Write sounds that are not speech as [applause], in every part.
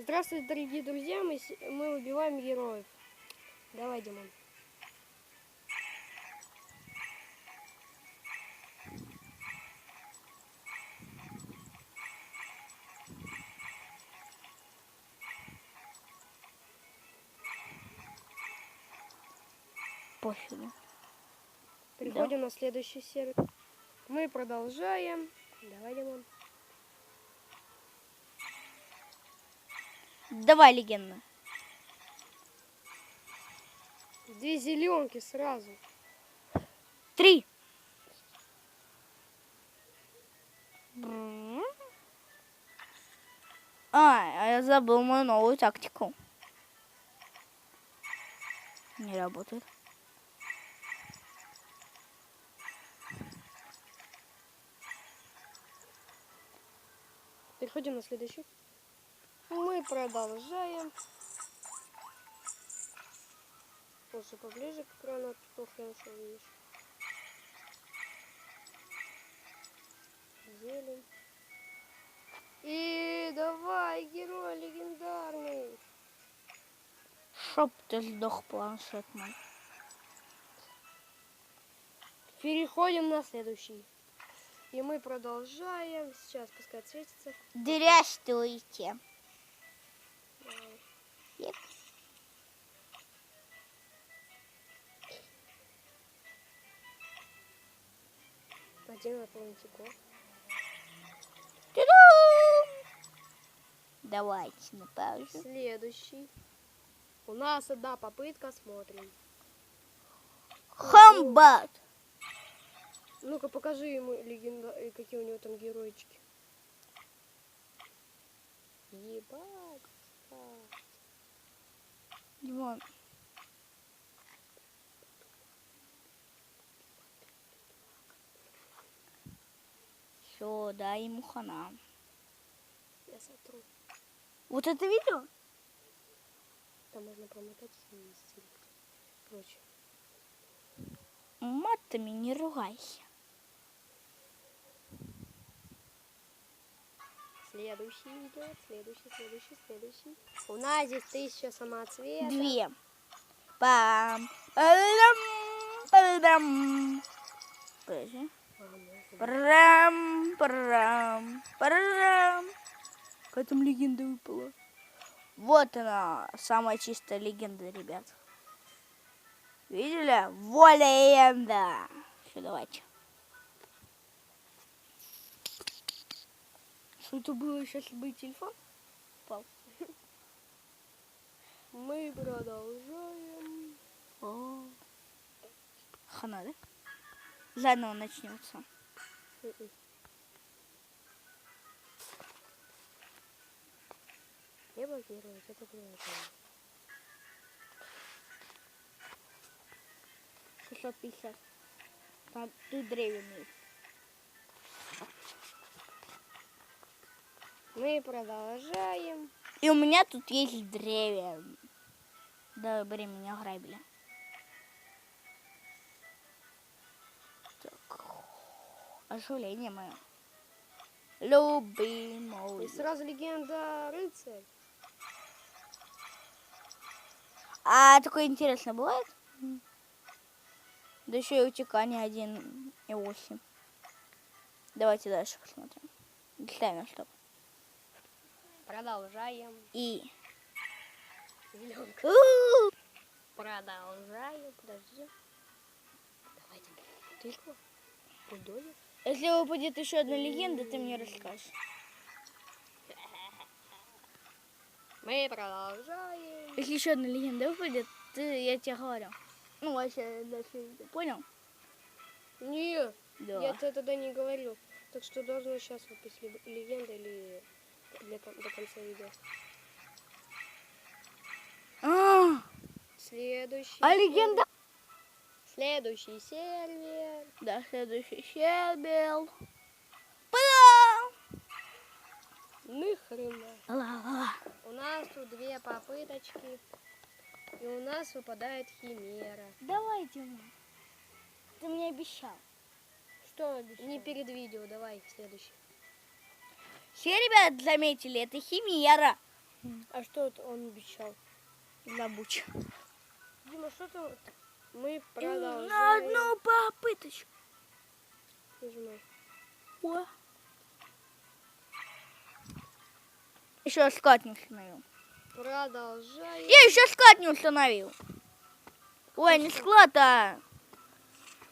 Здравствуйте, дорогие друзья. Мы, мы убиваем героев. Давай, Димон. Пофигу. Переходим на следующий сервер. Мы продолжаем. Давай, Димон. Давай, легенда. Две зеленки сразу. Три. А, а я забыл мою новую тактику. Не работает. Переходим на следующий. Мы продолжаем. Лучше поближе к экрану, плохо хорошо видишь. Зелень. И давай, герой легендарный. Чтоб ты сдох, планшет мой. Переходим на следующий. И мы продолжаем. Сейчас пускай светится. Здравствуйте. Давай. Еп. Один. Тю-ду! Давайте на паузу. Следующий. У нас одна попытка, смотрим. Хамбат. Ну-ка покажи ему легенда... э, какие у него там геройчики. Ебать. Димон. Все, дай ему хана. Я сотру. Вот это видео? Там можно промотать и. Короче. Матами не ругайся. Следующий идет. Следующий, следующий, следующий. У нас здесь тысяча самоцветов. Две. Пам. Парам. Подожди. Парам. Парам. Парам. Какая там легенда выпала? Вот она, самая чистая легенда, ребят. Видели? Во легенда. Все, давайте. Что это было? Сейчас бы телефон упал. [laughs] Мы продолжаем. О. Хана, да? Заново начнется. Не блокировать, это приложение. 650. Там тут древен Мы продолжаем. И у меня тут есть древен. Да, бери меня грабили. Так. Оживление мое. Любимый. И сразу легенда рыцарь. А такое интересно бывает? Да еще и утекание 1 и 8. Давайте дальше посмотрим. Ставим стоп. Продолжаем. И... Зеленка. Продолжаем. Подожди. Давайте. Тыква. Бульдозер. Если выпадет еще одна легенда, ты мне расскажешь. Мы продолжаем. Если еще одна легенда выпадет, ты, я тебе говорю. Ну, вообще, дальше видео. Понял? Не, Да. я тебе тогда не говорил. Так что должна сейчас выпасть либо легенда или для, до конца видео. А, Следующий. а сервер. легенда? Следующий сервер. Да, следующий. Па-дам! Нахрена. Ла-ла-ла. У нас тут две попыточки. И у нас выпадает химера. Давай, Дима. Ты мне обещал. Что обещал? Не перед видео, давай следующий. Все ребят заметили, это химера. А что это он обещал? Забудь. Дима, что ты... Мы На продолжаем. одну попыточку. Нажимай. О. Еще склад не установил. Продолжаем. Я еще склад не установил. Ой, не склад, а...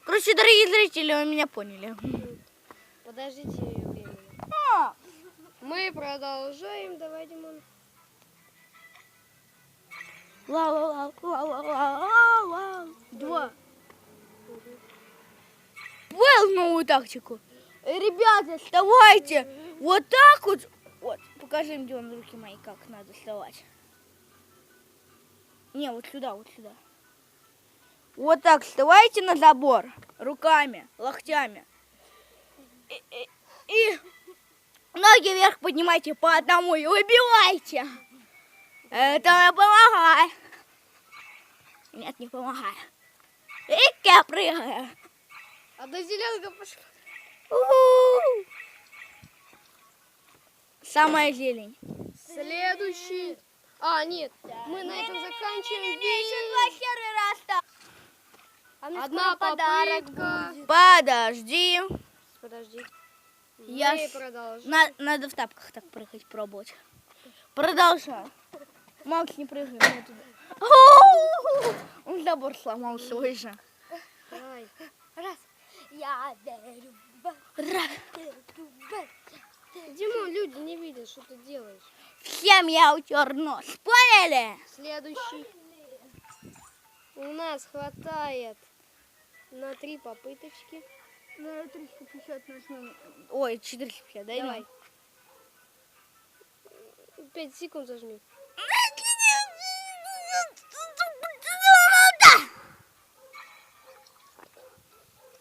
Короче, дорогие зрители, вы меня поняли. Подождите Продолжаем. Давай, Димон. ла-ла-ла-ла-ла-ла-ла. Два. Ввел новую тактику. Э, Ребята, вставайте. Вот так вот. Вот, покажи им, где он руки мои, как надо вставать. Не, вот сюда, вот сюда. Вот так вставайте на забор руками, локтями. И, и- и ноги вверх поднимайте по одному и убивайте. Это помогает. Нет, не помогает. И я прыгаю. Одна зеленка пошла. У-у-у. Самая зелень. Следующий. А, нет. Мы на этом заканчиваем. Одна попытка. Подожди. Подожди. Я с- продолжаем. На- надо в тапках так прыгать, пробовать. Продолжай. Макс, не прыгай. Он забор сломал свой же. Давай. Раз. Я верю в Раз. Димон, люди не видят, что ты делаешь. Всем я утер нос. Поняли? Следующий. У нас хватает на три попыточки. На 350 нажмем. Ой, 450, дай Давай. Пять секунд зажми.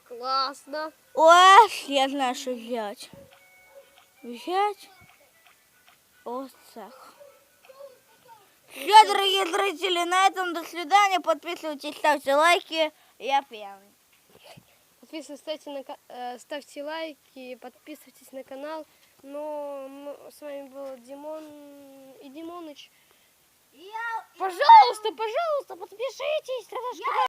Классно. О, я знаю, что взять. Взять вот так. Все, дорогие зрители, на этом до свидания. Подписывайтесь, ставьте лайки. Я пьяный. Подписывайтесь, ставьте, на, э, ставьте лайки, подписывайтесь на канал. Но мы- с вами был Димон и Димоныч. Пожалуйста, пожалуйста, подпишитесь на наш канал.